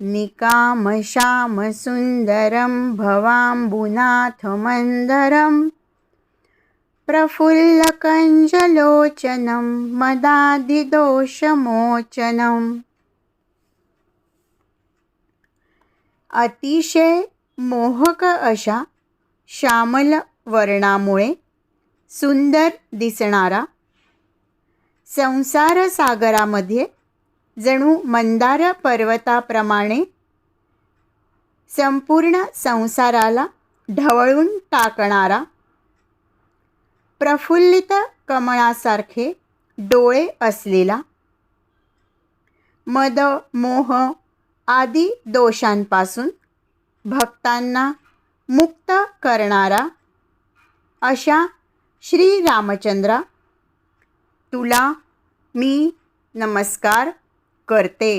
निकामश्यामसुन्दरं भवाम्बुनाथमन्दरं प्रफुल्लकञ्जलोचनं मदादिदोषमोचनम्। अतिशय मोहक अशा श्यामल वर्णामुळे सुंदर दिसणारा संसार सागरामध्ये जणू मंदार पर्वताप्रमाणे संपूर्ण संसाराला ढवळून टाकणारा प्रफुल्लित कमळासारखे डोळे असलेला मद मोह आदी दोषांपासून भक्तांना मुक्त करणारा अशा श्रीरामचंद्रा तुला मी नमस्कार. करते.